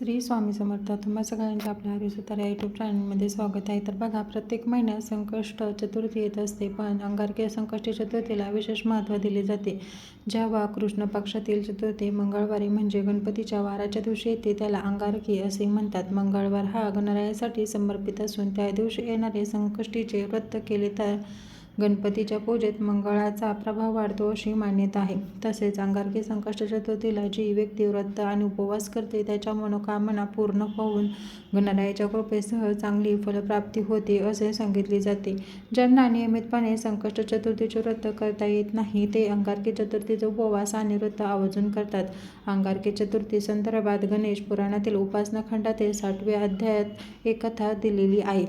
श्री स्वामी समर्थ. तुम्हा सगळ्यांचं आपल्या हरिसुतार या यूट्यूब चॅनलमध्ये स्वागत आहे. तर बघा प्रत्येक महिन्यात संकष्ट चतुर्थी येत असते पण अंगारकीय संकष्टी चतुर्थीला विशेष महत्त्व दिले जाते. जेव्हा कृष्ण पक्षातील चतुर्थी मंगळवारी म्हणजे गणपतीच्या वाराच्या दिवशी येते त्याला अंगारकी असे म्हणतात. मंगळवार हा गणरायासाठी समर्पित असून त्या दिवशी येणारे संकष्टीचे व्रत केले तर गणपतीच्या पूजेत मंगळाचा प्रभाव वाढतो अशी मान्यता आहे. तसेच अंगारकी संकष्ट चतुर्थीला जी व्यक्ती व्रत आणि उपवास करते त्याच्या मनोकामना पूर्ण होऊन गणरायाच्या कृपेसह चांगली फलप्राप्ती होते असे सांगितले जाते. ज्यांना नियमितपणे संकष्ट चतुर्थीचे व्रत करता येत नाही ते अंगारकी चतुर्थीचा उपवास आणि व्रत आवर्जून करतात. अंगारकी चतुर्थी संदर्भात गणेश पुराणातील उपासना खंडातील साठव्या अध्यायात एक कथा दिलेली आहे.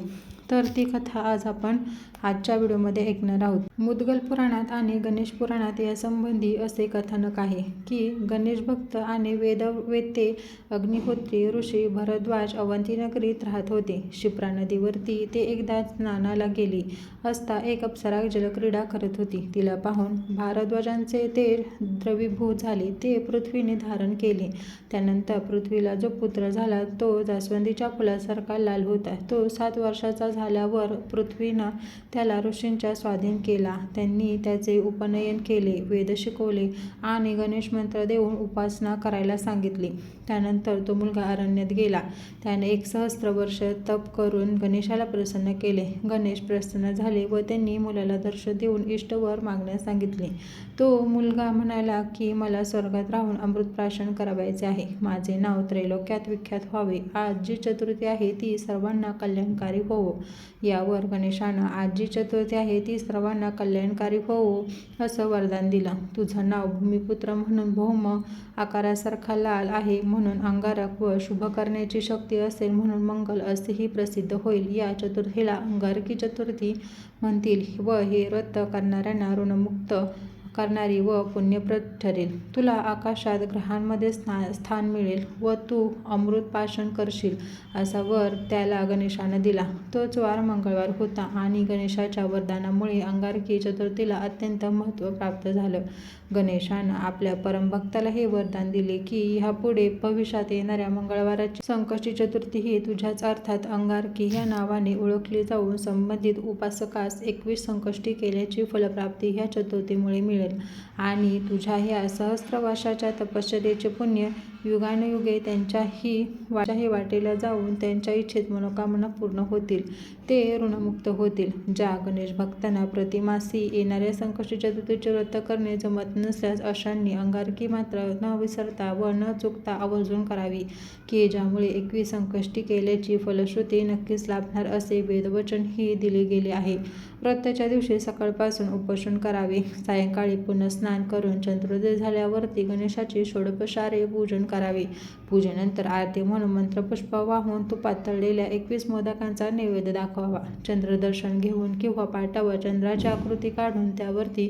तर ती कथा आज आपण आजच्या व्हिडिओमध्ये ऐकणार आहोत. मुदगल पुराणात आणि गणेश पुराणात यासंबंधी असे कथानक आहे की गणेश भक्त आणि वेदवेते अग्निहोत्री ऋषी भरद्वाज अवंती नगरीत राहत होते. शिप्रा नदीवरती ते एकदा स्नानाला गेली असता एक अप्सरा जलक्रीडा करत होती. तिला पाहून भारद्वाजांचे ते द्रवीभूत झाले ते पृथ्वीने धारण केले. त्यानंतर पृथ्वीला जो पुत्र झाला तो जास्वंदीच्या फुलासारखा लाल होता. तो सात वर्षाचा झाला. झाल्यावर पृथ्वीनं त्याला ऋषींच्या स्वाधीन केला. त्यांनी त्याचे उपनयन केले वेद शिकवले आणि गणेश मंत्र देऊन उपासना करायला सांगितली. त्यानंतर तो मुलगा अरण्यात गेला. त्याने एक सहस्त्र वर्ष तप करून गणेशाला प्रसन्न केले. गणेश प्रसन्न झाले व त्यांनी मुलाला दर्श देऊन इष्टवर मागण्यास सांगितले. तो मुलगा म्हणाला की मला स्वर्गात राहून अमृतप्राशन करावायचे आहे. माझे नाव त्रैलोक्यात विख्यात व्हावे. आज जी चतुर्थी आहे ती सर्वांना कल्याणकारी होवो यावर गणेशानं आज जी चतुर्थी आहे ती सर्वांना कल्याणकारी होऊ असं वरदान दिलं. तुझं नाव भूमिपुत्र म्हणून भौम आकारासारखा लाल आहे म्हणून अंगारक व शुभ करण्याची शक्ती असेल म्हणून मंगल असेही प्रसिद्ध होईल. या चतुर्थीला अंगारकी चतुर्थी म्हणतील व हे व्रत करणाऱ्यांना ऋणमुक्त करणारी व पुण्यप्रद ठरेल. तुला आकाशात ग्रहांमध्ये स्ना स्थान मिळेल व तू अमृत पाषण करशील असा वर त्याला गणेशानं दिला. तोच वार मंगळवार होता आणि गणेशाच्या वरदानामुळे अंगारकी चतुर्थीला अत्यंत महत्त्व प्राप्त झालं. गणेशानं आपल्या परमभक्ताला हे वरदान दिले की ह्यापुढे भविष्यात येणाऱ्या मंगळवाराची संकष्टी चतुर्थी ही तुझ्याच अर्थात अंगारकी ह्या नावाने ओळखली जाऊन संबंधित उपासकास एकवीस संकष्टी केल्याची फलप्राप्ती ह्या चतुर्थीमुळे मिळेल. आणि तुझ्या ह्या सहस्त्र वर्षाच्या तपश्चर्येचे पुण्य युगानुयुगे त्यांच्याही वाच्याही वाटेला जाऊन त्यांच्या इच्छित मनोकामना पूर्ण होतील. ते ऋणमुक्त होतील. ज्या गणेश भक्तांना प्रतिमासी येणाऱ्या संकष्टी चतुर्थीचे व्रत करणे जमत नसल्यास अशांनी अंगारकी मात्र न विसरता व न चुकता आवर्जून करावी की ज्यामुळे एकवीस संकष्टी केल्याची फलश्रुती नक्कीच लाभणार असे वेदवचनही दिले गेले आहे. व्रताच्या दिवशी सकाळपासून उपोषण करावे. सायंकाळी पुन्हा स्नान करून चंद्रोदय झाल्यावरती गणेशाचे षोडपशारे पूजन करावे. पूजेनंतर आरती म्हणून मंत्रपुष्प वाहून तुपात तळलेल्या एकवीस मोदकांचा नैवेद्य दाखवावा. चंद्रदर्शन घेऊन किंवा पाटावर चंद्राची आकृती काढून त्यावरती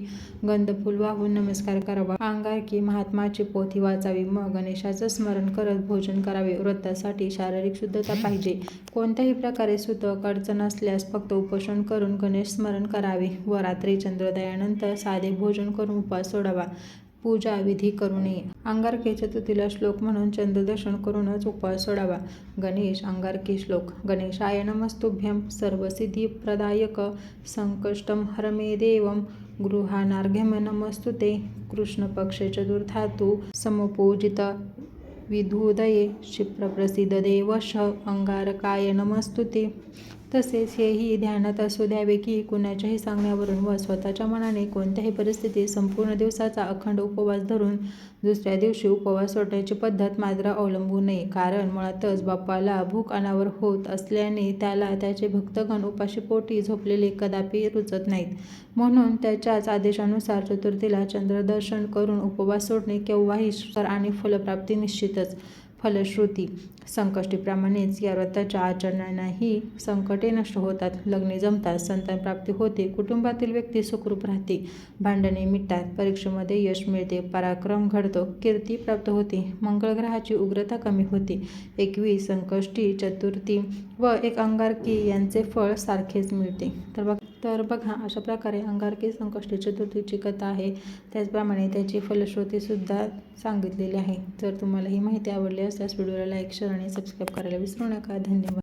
गंधफूल वाहून नमस्कार करावा. अंगारकी महात्माची पोथी वाचावी. मग गणेशाचं स्मरण करत भोजन करावे. व्रतासाठी शारीरिक शुद्धता पाहिजे. कोणत्याही प्रकारे सुतक अडचण असल्यास फक्त उपोषण करून गणेश स्मरण करावे. व रात्री चंद्रोदयानंतर साधे भोजन करून उपवास सोडावा. पूजा विधी करू नये. अंगारकी चतुर्थीला श्लोक म्हणून चंद्रदर्शन करूनच उपवास सोडावा. गणेश अंगारकी श्लोक. गणेशाय नमस्तुभ्यम सर्वसिद्धिप्रदायक. संकष्टं हरमे देवं. गृहानार्घ्यम नमस्तुते. कृष्णपक्षे चतुर्थातु समपूजित. विधुदये. क्षिप्रप्रसिद्ध देवश. अंगारकाय नमस्तुते. तसेच हेही ध्यानात असू द्यावे की कुणाच्याही सांगण्यावरून व स्वतःच्या मनाने कोणत्याही परिस्थितीत संपूर्ण दिवसाचा अखंड उपवास धरून दुसऱ्या दिवशी उपवास सोडण्याची पद्धत मात्र अवलंबू नये. कारण मुळातच बाप्पाला भूक अनावर होत असल्याने त्याला त्याचे भक्तगण उपाशीपोटी झोपलेले कदापि रुचत नाहीत. म्हणून त्याच्याच आदेशानुसार चतुर्थीला चंद्रदर्शन करून उपवास सोडणे केव्हाही सर आणि फलप्राप्ती निश्चितच. फलश्रुती. संकष्टीप्रमाणेच या व्रताच्या आचरणानेही संकटे नष्ट होतात. लग्ने जमतात संतानप्राप्ती होते कुटुंबातील व्यक्ती सुखरूप राहते. भांडणे मिटतात परीक्षेमध्ये यश मिळते पराक्रम घडतो कीर्ती प्राप्त होते मंगळग्रहाची उग्रता कमी होते. एकवीस संकष्टी चतुर्थी व एक अंगारकी यांचे फळ सारखेच मिळते. तर बघ तर बघा अशा प्रकारे अंगारकी संकष्टी चतुर्थीची कथा आहे. त्याचप्रमाणे त्याची फलश्रुतीसुद्धा सांगितलेली आहे. जर तुम्हाला ही माहिती आवडली असल्यास व्हिडिओला लाईक शेअर आणि सबस्क्राईब करायला विसरू नका. धन्यवाद.